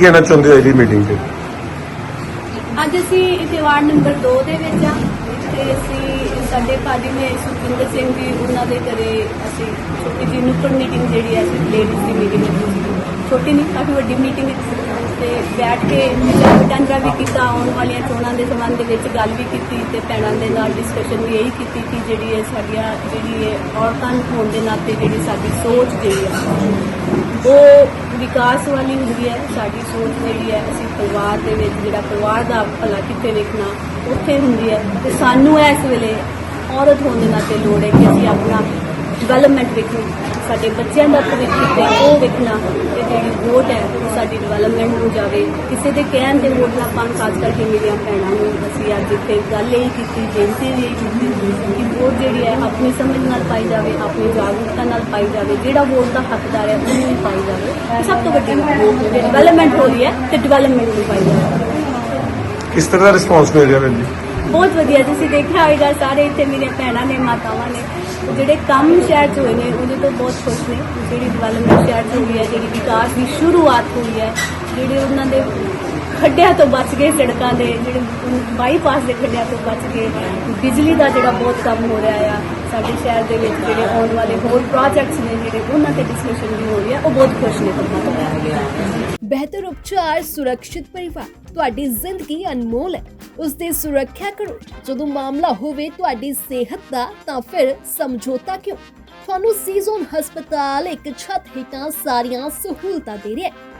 ਕੀ ਕਹਿਣਾ ਚਾਹੁੰਦੇ ਹੋ ਇਹਦੀ ਮੀਟਿੰਗ ਤੇ? ਅੱਜ ਅਸੀਂ ਇੱਥੇ ਵਾਰਡ ਨੰਬਰ 2 ਦੇ ਵਿੱਚ ਆ ਤੇ ਅਸੀਂ ਸਾਡੇ ਭਾਜੀ ਨੇ ਸੁਖਿੰਦਰ ਸਿੰਘ ਜੀ, ਉਹਨਾਂ ਦੇ ਘਰੇ ਅਸੀਂ ਛੋਟੀ ਜਿਹੀ ਨੁੱਕੜ ਮੀਟਿੰਗ ਜਿਹੜੀ ਹੈ, ਅਸੀਂ ਲੇਡੀਜ਼ ਦੀ ਮੀਟਿੰਗ ਛੋਟੀ ਨਹੀਂ, ਕਾਫੀ ਵੱਡੀ ਮੀਟਿੰਗ ਤੇ ਬੈਠ ਕੇ ਵਿਚਾਰ ਵਟਾਂਦਰਾ ਵੀ ਕੀਤਾ, ਆਉਣ ਵਾਲੀਆਂ ਚੋਣਾਂ ਦੇ ਸੰਬੰਧ ਦੇ ਵਿੱਚ ਗੱਲ ਵੀ ਕੀਤੀ ਤੇ ਭੈਣਾਂ ਦੇ ਨਾਲ ਡਿਸਕਸ਼ਨ ਵੀ ਇਹੀ ਕੀਤੀ ਕਿ ਜਿਹੜੀ ਹੈ ਸਾਡੀਆਂ, ਜਿਹੜੀ ਹੈ ਔਰਤਾਂ ਹੋਣ ਦੇ ਨਾਤੇ ਜਿਹੜੀ ਸਾਡੀ ਸੋਚ ਜਿਹੜੀ ਹੈ ਉਹ ਵਿਕਾਸ ਵਾਲੀ ਹੁੰਦੀ ਹੈ, ਸਾਡੀ ਸੋਚ ਜਿਹੜੀ ਹੈ, ਅਸੀਂ ਪਰਿਵਾਰ ਦੇ ਵਿੱਚ ਜਿਹੜਾ ਪਰਿਵਾਰ ਦਾ ਭਲਾ ਕਿੱਥੇ ਵੇਖਣਾ, ਉੱਥੇ ਹੁੰਦੀ ਹੈ। ਤੇ ਸਾਨੂੰ ਇਸ ਵੇਲੇ ਔਰਤ ਹੋਣ ਦੇ ਨਾਤੇ ਲੋੜ ਹੈ ਕਿ ਅਸੀਂ ਆਪਣਾ ਡਿਵੈਲਪਮੈਂਟ ਵੇਖਣੀ। ਸਾਡੇ ਬੱਚਿਆਂ ਦਾ ਭਵਿੱਖ ਤੇ ਉਹ ਵੇਖਣਾ ਤੇ ਜਿਹੜੀ ਵੋਟ ਹੈ ਸਾਡੀ ਡਿਵੈਲਪਮੈਂਟ ਨੂੰ ਜਾਵੇ। ਕਿਸੇ ਦੇ ਕਹਿਣ ਤੇ ਵੋਟ ਨਾ ਪਾਉਣ, ਖਾਸ ਕਰਕੇ ਮੇਰੀਆਂ ਭੈਣਾਂ ਨੂੰ ਅਸੀਂ ਅੱਜ ਇੱਥੇ ਗੱਲ ਇਹ ਕੀਤੀ, ਬੇਨਤੀ ਵੀ ਕੀਤੀ ਕਿ ਵੋਟ ਜਿਹੜੀ ਹੈ, ਆਪਣੀ ਸਮਝ ਨਾਲ ਪਾਈ ਜਾਵੇ, ਆਪਣੀ ਜਾਗਰੂਕਤਾ ਨਾਲ ਪਾਈ ਜਾਵੇ। ਜਿਹੜਾ ਵੋਟ ਦਾ ਹੱਕਦਾਰ ਹੈ, ਉਹਨੂੰ ਹੀ ਪਾਈ ਜਾਵੇ। ਸਭ ਤੋਂ ਵੱਡੀ ਡਿਵੈਲਪਮੈਂਟ ਹੋ ਰਹੀ ਹੈ ਤੇ ਡਿਵੈਲਪਮੈਂਟ ਨੂੰ ਪਾਈ ਜਾਵੇ। ਕਿਸ ਤਰ੍ਹਾਂ ਦਾ ਰਿਸਪੌਂਸ ਮਿਲ ਰਿਹਾ ਭੈਣ ਬਹੁਤ ਵਧੀਆ ਤੁਸੀਂ ਦੇਖਿਆ ਹੋਏਗਾ, ਸਾਰੇ ਇੱਥੇ ਮੇਰੀਆਂ ਭੈਣਾਂ ਨੇ, ਮਾਤਾਵਾਂ ਨੇ। ਜਿਹੜੇ ਕੰਮ ਸ਼ਹਿਰ 'ਚ ਹੋਏ ਨੇ, ਉਹਦੇ ਤੋਂ ਬਹੁਤ ਖੁਸ਼ ਨੇ। ਜਿਹੜੀ ਡਿਵੈਲਪਮੈਂਟ ਸ਼ਹਿਰ 'ਚ ਹੋਈ ਹੈ, ਜਿਹੜੀ ਵਿਕਾਸ ਦੀ ਸ਼ੁਰੂਆਤ ਹੋਈ ਹੈ, ਜਿਹੜੇ ਉਹਨਾਂ ਦੇ ਖੱਡਿਆਂ ਤੋਂ ਬਚ ਗਏ ਸੜਕਾਂ ਦੇ, ਜਿਹੜੇ ਬਾਈਪਾਸ ਦੇ ਖੱਡਿਆਂ ਤੋਂ ਬਚ ਗਏ। ਬਿਜਲੀ ਦਾ ਜਿਹੜਾ ਬਹੁਤ ਕੰਮ ਹੋ ਰਿਹਾ ਆ, ਸਾਡੇ ਸ਼ਹਿਰ ਦੇ ਵਿੱਚ ਜਿਹੜੇ ਆਉਣ ਵਾਲੇ ਹੋਰ ਪ੍ਰੋਜੈਕਟਸ ਨੇ ਜਿਹੜੇ, ਉਹਨਾਂ ਤੇ ਡਿਸਕਸ਼ਨ ਵੀ ਹੋ ਰਹੀ ਹੈ ਉਹ ਬਹੁਤ ਖੁਸ਼ ਨੇ ਪਰਮਾਤਮਾ ਬਿਹਤਰ ਉਪਚਾਰ ਸੁਰੱਖਿਅਤ ਪਰਿਵਾਰ, ਤੁਹਾਡੀ ਜ਼ਿੰਦਗੀ ਅਨਮੋਲ ਹੈ। ਉਸ ਦੀ ਸੁਰੱਖਿਆ ਕਰੋ। ਜਦੋਂ ਮਾਮਲਾ ਹੋਵੇ ਤੁਹਾਡੀ ਸਿਹਤ ਦਾ, ਤਾਂ ਫਿਰ ਸਮਝੌਤਾ ਕਿਉਂ? ਤੁਹਾਨੂੰ ਸੀਜ਼ਨ ਹਸਪਤਾਲ ਇੱਕ ਛੱਤ ਹੇਠਾਂ ਸਾਰੀਆਂ ਸਹੂਲਤਾਂ ਦੇ ਰਿਹਾ ਹੈ।